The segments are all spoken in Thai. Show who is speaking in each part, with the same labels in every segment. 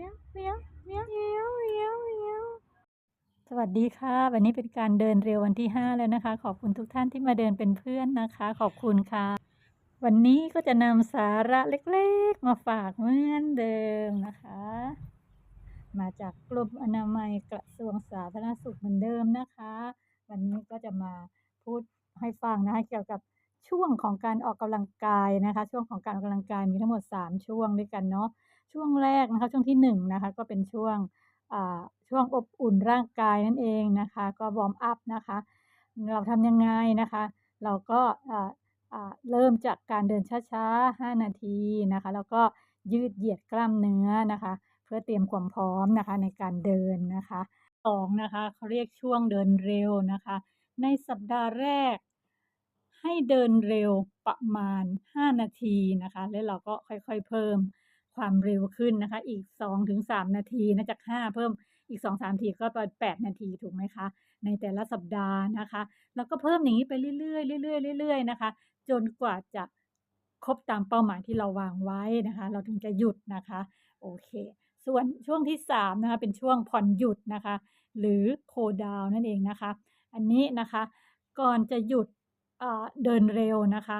Speaker 1: มียวเมียวเมียวเมียวเมียวเมียวสวัสดีค่ะ วันนี้เป็นการเดินเร็ววันที่ 5 แล้วนะคะ ขอบคุณทุกท่านที่มาเดินเป็นเพื่อนนะคะ ขอบคุณค่ะ วันนี้ก็จะนำสาระเล็กๆ มาฝากเหมือนเดิมนะคะ มาจากกรมอนามัยกระทรวงสาธารณสุขเหมือนเดิมนะคะ วันนี้ก็จะมาพูดให้ฟังนะคะเกี่ยวกับช่วงของการออกกำลังกายนะคะ ช่วงของการออกกำลังกายมีทั้งหมด 3 ช่วงด้วยกันเนาะ ช่วงแรกนะคะ ช่วงที่1นะคะก็เป็นช่วงช่วงอบอุ่นร่างกายนั่นเองนะคะ ก็วอร์มอัพนะคะ เราทำยังไงนะคะ เราก็เริ่มจากการเดินช้าๆ 5 นาทีนะคะ แล้วก็ยืดเหยียดกล้ามเนื้อนะคะ เพื่อเตรียมความพร้อมนะคะในการเดินนะคะ2นะคะเขาเรียกช่วงเดินเร็วนะคะ ในสัปดาห์แรก ให้เดินเร็วประมาณ 5 นาทีนะคะ แล้วเราก็ค่อยๆเพิ่ม ความเร็วขึ้นนะคะ อีก 2-3 นาทีนะจาก 5 เพิ่มอีก 2-3นาทีก็เป็น8นาทีถูกไหมคะ ในแต่ละสัปดาห์นะคะ แล้วก็เพิ่มอย่างนี้ไปเรื่อยๆเรื่อยๆเรื่อยๆนะคะ จนกว่าจะครบตามเป้าหมายที่เราวางไว้นะคะ เราถึงจะหยุดนะคะ โอเค ส่วนช่วงที่3นะคะเป็นช่วงผ่อนหยุดนะคะ หรือโคดาวนั่นเองนะคะ อันนี้นะคะก่อนจะหยุดเดินเร็วนะคะ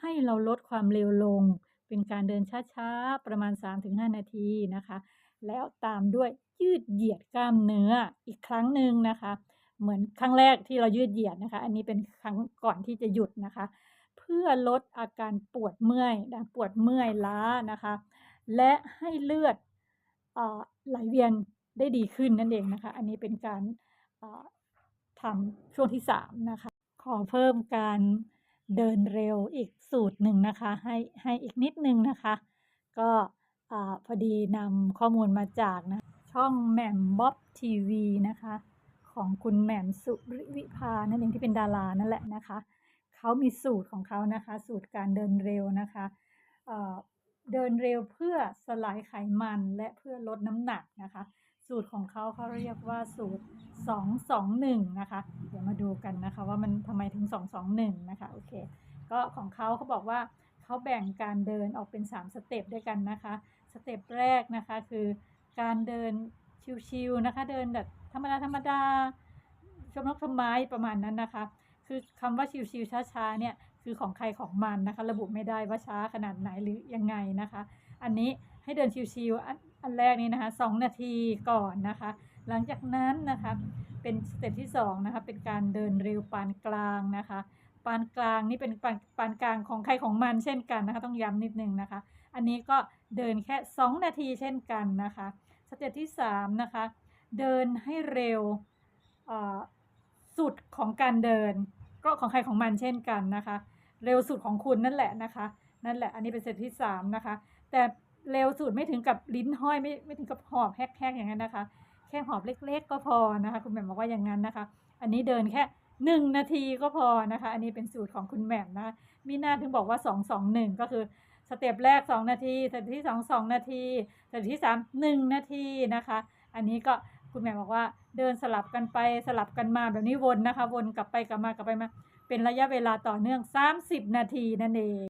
Speaker 1: ให้เราลดความเร็วลง เป็นการเดินช้าๆ ประมาณ 3-5 นาทีนะคะ แล้วตามด้วยยืดเหยียดกล้ามเนื้ออีกครั้งหนึ่งนะคะ เหมือนครั้งแรกที่เรายืดเหยียดนะคะ อันนี้เป็นครั้งก่อนที่จะหยุดนะคะ เพื่อลดอาการปวดเมื่อยนะปวดเมื่อยล้านะคะ และให้เลือดอไหลเวียนได้ดีขึ้นนั่นเองนะคะ อันนี้เป็นการทำช่วงที่ 3 นะคะ ขอเพิ่มการ เดินเร็วอีกสูตรหนึ่งนะคะ ให้ให้อีกนิดนึงนะคะ ก็พอดีนำข้อมูลมาจากนะช่องแหม่มบ๊อบทีวีนะคะ ของคุณแหม่มสุริวิภานั่นเองที่เป็นดารานั่นแหละนะคะเขามีสูตรของเขานะคะ สูตรการเดินเร็วนะคะเอ่อเดินเร็วเพื่อสลายไขมันและเพื่อลดน้ำหนักนะคะ สูตรของเขาเขาเรียกว่าสูตร 221 นะคะ เดี๋ยวมาดูกันนะคะว่ามันทำไมถึง 221 นะคะ โอเค ก็ของเขาเขาบอกว่าเขาแบ่งการเดินออกเป็น 3 สเต็ปด้วยกันนะคะ สเต็ปแรกนะคะคือการเดินชิวๆนะคะ เดินแบบธรรมดาธรรมดาชมนกชมไม้ประมาณนั้นนะคะ คือคำว่าชิวๆช้าๆเนี่ย คือของใครของมันนะคะ ระบุไม่ได้ว่าช้าขนาดไหนหรือยังไงนะคะ อันนี้ให้เดินชิวๆอันอันแรกนี้นะคะ2นาทีก่อนนะคะ หลังจากนั้นนะคะเป็นสเต็ปที่2นะคะเป็นการเดินเร็วปานกลางนะคะปานกลางนี่เป็นปานปานกลางของใครของมันเช่นกันนะคะ ต้องย้ำนิดนึงนะคะ อันนี้ก็เดินแค่ 2 นาทีเช่นกันนะคะสเต็ปที่3นะคะเดินให้เร็วสุดของการเดิน ก็ของใครของมันเช่นกันนะคะ เร็วสุดของคุณนั่นแหละนะคะ นั่นแหละ อันนี้เป็นสเต็ปที่3นะคะ แต่เร็วสุดไม่ถึงกับลิ้นห้อยไม่ไม่ถึงกับหอบแฮกๆอย่างนั้นนะคะ แค่หอบเล็ก ๆ ก็พอนะคะ คุณแหม่มบอกว่าอย่างนั้นนะคะ อันนี้เดินแค่ 1 นาทีก็พอนะคะ อันนี้เป็นสูตรของคุณแหม่มนะคะมีหน้าถึงบอกว่า 2 2 1 ก็คือสเต็ปแรก 2 นาทีสเต็ปที่ 2 2 นาทีสเต็ปที่ 3 1 นาทีนะคะ อันนี้ก็คุณแหม่มบอกว่าเดินสลับกันไปสลับกันมาแบบนี้วนนะคะ วนกลับไปกลับมากลับไปมา เป็นระยะเวลาต่อเนื่อง 30 นาทีนั่นเอง